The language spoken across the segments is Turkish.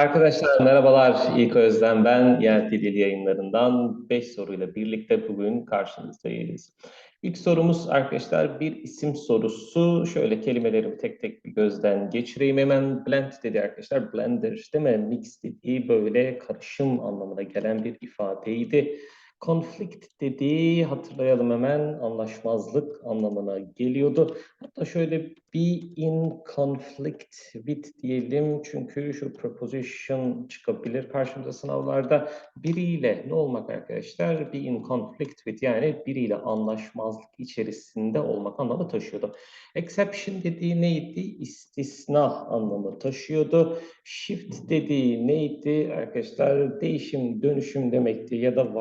Arkadaşlar merhabalar. İlk Özlem ben. Yelti Dil yayınlarından 5 soruyla birlikte bugün karşınızdayız. İlk sorumuz arkadaşlar bir isim sorusu. Şöyle kelimelerimi tek tek bir gözden geçireyim. Hemen blend dedi arkadaşlar. Blender değil mi? Mix dediği böyle karışım anlamına gelen bir ifadeydi. Konflikt dediği hatırlayalım hemen anlaşmazlık anlamına geliyordu. Hatta şöyle be in conflict with diyelim çünkü şu preposition çıkabilir karşımıza sınavlarda. Biriyle ne olmak arkadaşlar? Be in conflict with yani biriyle anlaşmazlık içerisinde olmak anlamı taşıyordu. Exception dediği neydi? İstisna anlamı taşıyordu. Shift dediği neydi arkadaşlar? Değişim, dönüşüm demekti ya da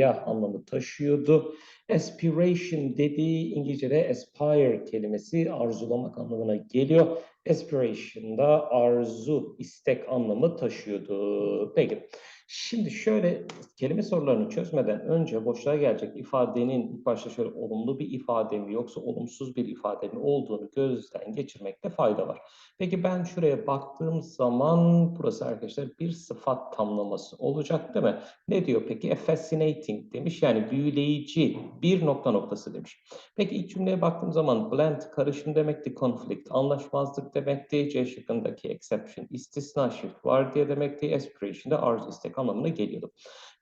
vardiya anlamı taşıyordu. Aspiration dediği İngilizce'de aspire kelimesi arzulamak anlamına geliyor. Aspiration da arzu, istek anlamı taşıyordu. Peki. Şimdi şöyle kelime sorularını çözmeden önce boşluğa gelecek ifadenin ilk başta şöyle olumlu bir ifade mi yoksa olumsuz bir ifade mi olduğunu gözden geçirmekte fayda var. Peki ben şuraya baktığım zaman burası arkadaşlar bir sıfat tamlaması olacak değil mi? Ne diyor peki? A fascinating demiş yani büyüleyici bir nokta noktası demiş. Peki ilk cümleye baktığım zaman blend karışım demekti, conflict anlaşmazlık demekti, C şıkkındaki exception istisna shift var diye demekti, aspiration de arzu istek anlamına geliyordu.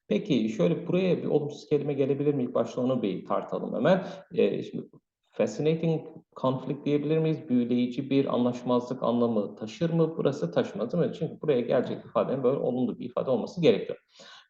Peki şöyle buraya bir olumsuz kelime gelebilir mi? İlk başta onu bir tartalım hemen. Ee, şimdi fascinating conflict diyebilir miyiz? Büyüleyici bir anlaşmazlık anlamı taşır mı? Burası taşımaz değil mi? Çünkü buraya gelecek ifadenin böyle olumlu bir ifade olması gerekiyor.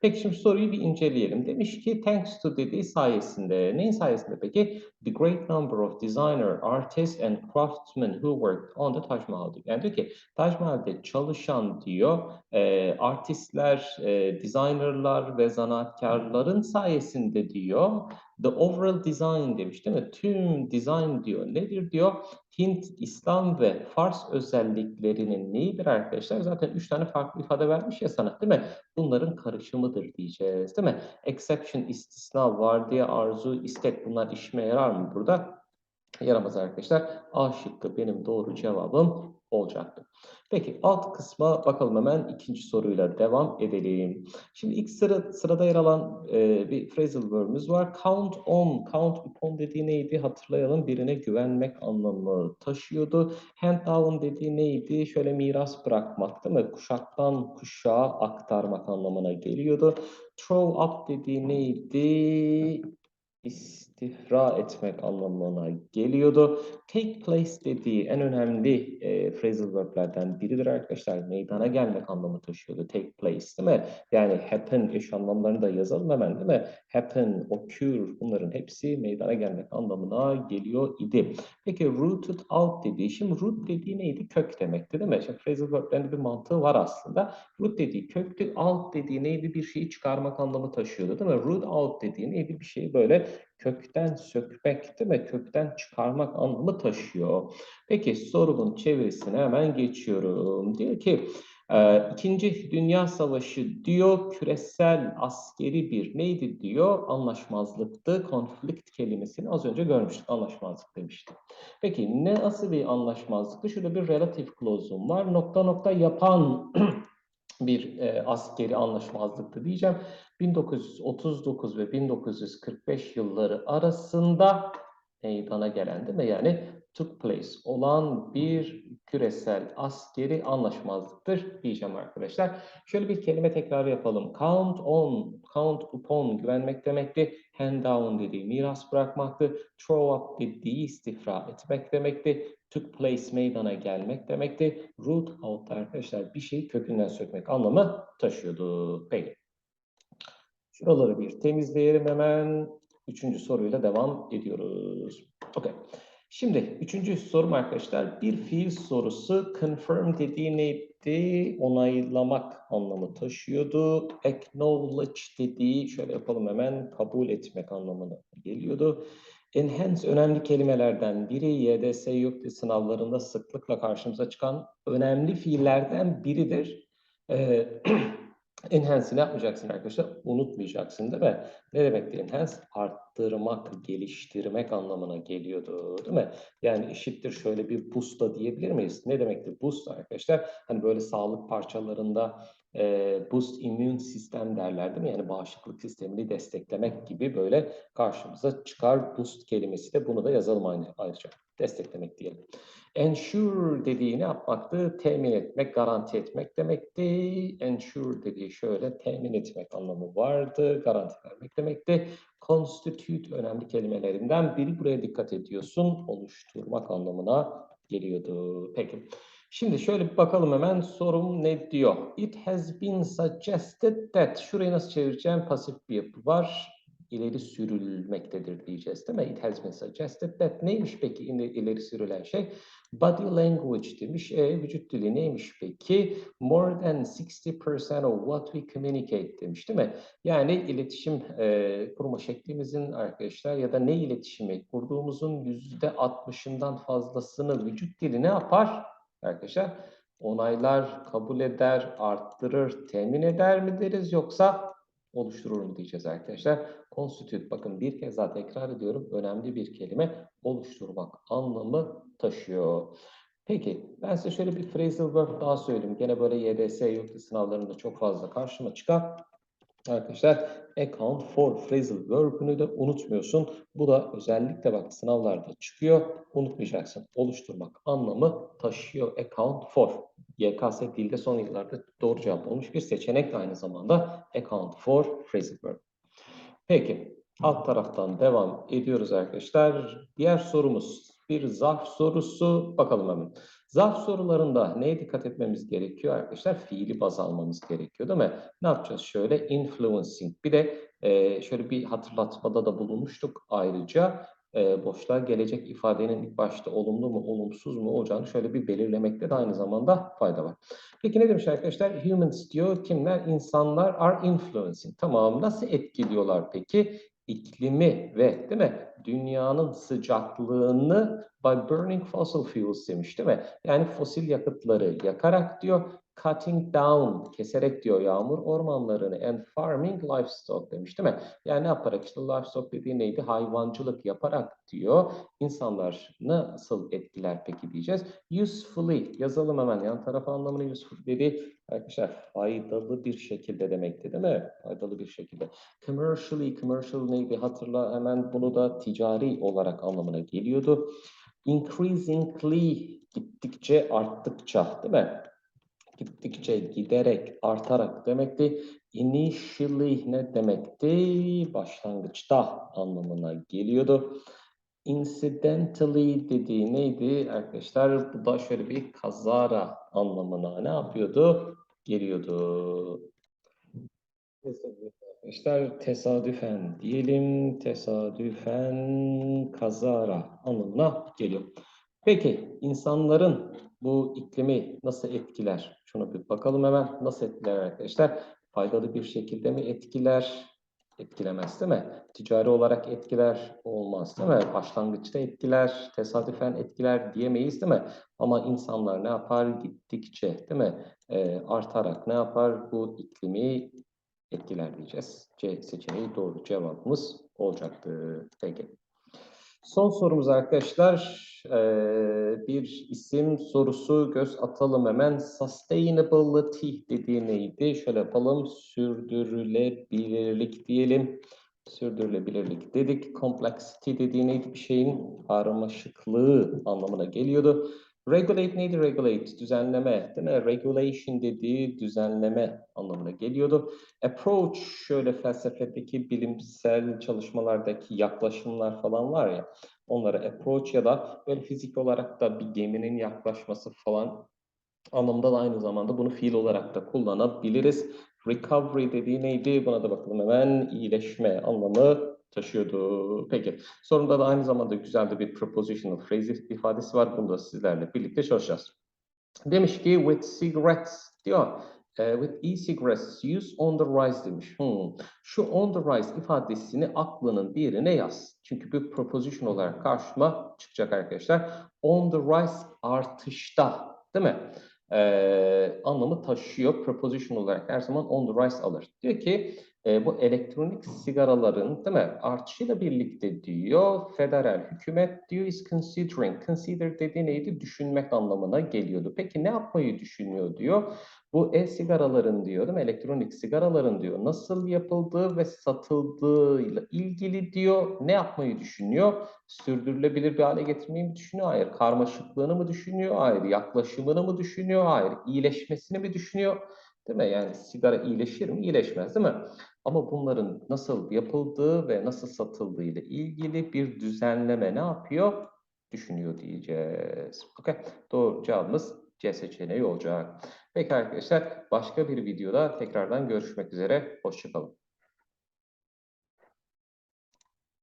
Peki şimdi soruyu bir inceleyelim. Demiş ki thanks to dediği sayesinde. Neyin sayesinde peki? The great number of designer, artists and craftsmen who worked on the Taj Mahal diyor. Yani diyor ki Taj Mahal'de çalışan diyor e, artistler, e, designerlar ve zanaatkarların sayesinde diyor the overall design demiş değil mi? Tüm design diyor. Nedir diyor? Hint, İslam ve Fars özelliklerinin neyidir arkadaşlar? Zaten üç tane farklı ifade vermiş ya sana değil mi? Bunların karışımıdır diyeceğiz değil mi? Exception, istisna, vardiya, arzu, istek bunlar işime yarar mı burada? Yaramaz arkadaşlar. A şıkkı benim doğru cevabım olacaktı. Peki alt kısma bakalım hemen ikinci soruyla devam edelim. Şimdi ilk sıra, sırada yer alan e, bir phrasal verb'ümüz var. Count on, count upon dediği neydi hatırlayalım. Birine güvenmek anlamı taşıyordu. Hand down dediği neydi? Şöyle miras bırakmak değil mi? Kuşaktan kuşağa aktarmak anlamına geliyordu. Throw up dediği neydi? İstifra etmek anlamına geliyordu. Take place dediği en önemli e, phrasal verb'lerden biridir arkadaşlar. Meydana gelmek anlamı taşıyordu. Take place değil mi? Yani happen eş anlamlarını da yazalım hemen değil mi? Happen, occur bunların hepsi meydana gelmek anlamına geliyor idi. Peki rooted out dediği, şimdi root dediği neydi? Kök demekti değil mi? Şimdi phrasal verb'lerin bir mantığı var aslında. Root dediği köktü, out dediği neydi? Bir şeyi çıkarmak anlamı taşıyordu değil mi? Root out dediği neydi? Bir şeyi böyle kökten sökmek değil mi? Kökten çıkarmak anlamı taşıyor. Peki sorumun çevirisine hemen geçiyorum. Diyor ki İkinci Dünya Savaşı diyor küresel askeri bir neydi diyor anlaşmazlıktı. Konflikt kelimesini az önce görmüştük anlaşmazlık demiştik. Peki ne nasıl bir anlaşmazlıktı? Şurada bir relative clause'um var. Nokta nokta yapan bir e, askeri anlaşmazlıktı diyeceğim. 1939 ve 1945 yılları arasında meydana gelen değil mi? Yani took place olan bir küresel askeri anlaşmazlıktır diyeceğim arkadaşlar. Şöyle bir kelime tekrar yapalım. Count on, count upon güvenmek demekti. Hand down dediği miras bırakmaktı. Throw up dediği istifra etmek demekti. Took place meydana gelmek demekti. Root out arkadaşlar bir şeyi kökünden sökmek anlamı taşıyordu. Peki. Şuraları bir temizleyelim hemen. Üçüncü soruyla devam ediyoruz. Okay. Şimdi üçüncü sorum arkadaşlar bir fiil sorusu confirm dediği neydi? Onaylamak anlamı taşıyordu. Acknowledge dediği şöyle yapalım hemen kabul etmek anlamına geliyordu. Enhance önemli kelimelerden biri YDS YÖKDİ sınavlarında sıklıkla karşımıza çıkan önemli fiillerden biridir. Ee, Enhance'i ne yapacaksın arkadaşlar? Unutmayacaksın değil mi? Ne demekti enhance? Arttırmak, geliştirmek anlamına geliyordu değil mi? Yani eşittir şöyle bir boost da diyebilir miyiz? Ne demektir boost arkadaşlar? Hani böyle sağlık parçalarında e, boost immün sistem derler değil mi? Yani bağışıklık sistemini desteklemek gibi böyle karşımıza çıkar. Boost kelimesi de bunu da yazalım aynı ayrıca. Desteklemek diyelim. Ensure dediği ne yapmaktı? Temin etmek, garanti etmek demekti. Ensure dediği şöyle temin etmek anlamı vardı. Garanti vermek demekti. Constitute önemli kelimelerinden biri. Buraya dikkat ediyorsun. Oluşturmak anlamına geliyordu. Peki. Şimdi şöyle bir bakalım hemen sorum ne diyor? It has been suggested that. Şurayı nasıl çevireceğim? Pasif bir yapı var. İleri sürülmektedir diyeceğiz değil mi? It has been suggested that. Neymiş peki ileri sürülen şey? Body language demiş. E, vücut dili neymiş peki? More than 60% of what we communicate demiş değil mi? Yani iletişim e, kurma şeklimizin arkadaşlar ya da ne iletişimi kurduğumuzun %60'ından fazlasını vücut dili ne yapar? Arkadaşlar onaylar, kabul eder, arttırır, temin eder mi deriz yoksa oluşturur mu diyeceğiz arkadaşlar. Constitute bakın bir kez daha tekrar ediyorum önemli bir kelime oluşturmak anlamı taşıyor. Peki ben size şöyle bir phrasal verb daha söyleyeyim. Gene böyle YDS yurt sınavlarında çok fazla karşıma çıkar. Arkadaşlar account for phrasal verb'ünü de unutmuyorsun. Bu da özellikle bak sınavlarda çıkıyor. Unutmayacaksın. Oluşturmak anlamı taşıyor account for. YKS dilde son yıllarda doğru cevap olmuş bir seçenek de aynı zamanda account for phrasal verb. Peki alt taraftan devam ediyoruz arkadaşlar. Diğer sorumuz bir zarf sorusu. Bakalım hemen. Zarf sorularında neye dikkat etmemiz gerekiyor arkadaşlar? Fiili baz almamız gerekiyor değil mi? Ne yapacağız? Şöyle influencing. Bir de e, şöyle bir hatırlatmada da bulunmuştuk ayrıca. E, boşluğa gelecek ifadenin ilk başta olumlu mu olumsuz mu olacağını şöyle bir belirlemekte de aynı zamanda fayda var. Peki ne demiş arkadaşlar? Humans diyor kimler? İnsanlar are influencing. Tamam nasıl etkiliyorlar peki? iklimi ve değil mi dünyanın sıcaklığını by burning fossil fuels demiş değil mi? Yani fosil yakıtları yakarak diyor cutting down, keserek diyor yağmur ormanlarını and farming livestock demiş değil mi? Yani ne yaparak işte livestock dediği neydi? Hayvancılık yaparak diyor. İnsanlar nasıl etkiler peki diyeceğiz. Usefully yazalım hemen yan taraf anlamını useful dedi. Arkadaşlar faydalı bir şekilde demekti değil mi? Faydalı bir şekilde. Commercially, commercial neydi hatırla hemen bunu da ticari olarak anlamına geliyordu. Increasingly gittikçe arttıkça değil mi? Gittikçe, giderek, artarak demekti. Initially ne demekti? Başlangıçta anlamına geliyordu. Incidentally dediği neydi arkadaşlar? Bu da şöyle bir kazara anlamına ne yapıyordu? Geliyordu. Arkadaşlar tesadüfen diyelim, tesadüfen kazara anlamına geliyor. Peki insanların bu iklimi nasıl etkiler? Şuna bir bakalım hemen. Nasıl etkiler arkadaşlar? Faydalı bir şekilde mi etkiler? Etkilemez değil mi? Ticari olarak etkiler olmaz değil mi? Başlangıçta etkiler, tesadüfen etkiler diyemeyiz değil mi? Ama insanlar ne yapar? Gittikçe değil mi? E, artarak ne yapar? Bu iklimi etkiler diyeceğiz. C seçeneği doğru cevabımız olacaktı. Peki. Son sorumuz arkadaşlar bir isim sorusu göz atalım hemen. Sustainability dediği neydi? Şöyle yapalım. Sürdürülebilirlik diyelim. Sürdürülebilirlik dedik. Complexity dediği neydi? Bir şeyin karmaşıklığı anlamına geliyordu. Regulate neydi? Regulate, düzenleme değil mi? Regulation dediği düzenleme anlamına geliyordu. Approach, şöyle felsefedeki bilimsel çalışmalardaki yaklaşımlar falan var ya, onlara approach ya da böyle fizik olarak da bir geminin yaklaşması falan anlamda da aynı zamanda bunu fiil olarak da kullanabiliriz. Recovery dediği neydi? Buna da bakalım hemen. iyileşme anlamı taşıyordu. Peki. Sorunda da aynı zamanda güzel de bir prepositional phrase ifadesi var. Bunu da sizlerle birlikte çalışacağız. Demiş ki with cigarettes diyor. Uh, with e-cigarettes use on the rise demiş. Hmm. Şu on the rise ifadesini aklının bir yerine yaz. Çünkü bir preposition olarak karşıma çıkacak arkadaşlar. On the rise artışta değil mi? e, anlamı taşıyor. Preposition olarak her zaman on the rise alır. Diyor ki e, bu elektronik sigaraların değil mi artışıyla birlikte diyor federal hükümet diyor is considering. Consider dediği neydi? Düşünmek anlamına geliyordu. Peki ne yapmayı düşünüyor diyor. Bu e-sigaraların diyor değil mi? Elektronik sigaraların diyor nasıl yapıldığı ve satıldığıyla ilgili diyor ne yapmayı düşünüyor? Sürdürülebilir bir hale getirmeyi mi düşünüyor? Hayır. Karmaşıklığını mı düşünüyor? Hayır. Yaklaşımını mı düşünüyor? Hayır. İyileşmesini mi düşünüyor? Değil mi? Yani sigara iyileşir mi? İyileşmez değil mi? Ama bunların nasıl yapıldığı ve nasıl satıldığı ile ilgili bir düzenleme ne yapıyor? Düşünüyor diyeceğiz. Okay. Doğru cevabımız C seçeneği olacak. Peki arkadaşlar başka bir videoda tekrardan görüşmek üzere. Hoşçakalın.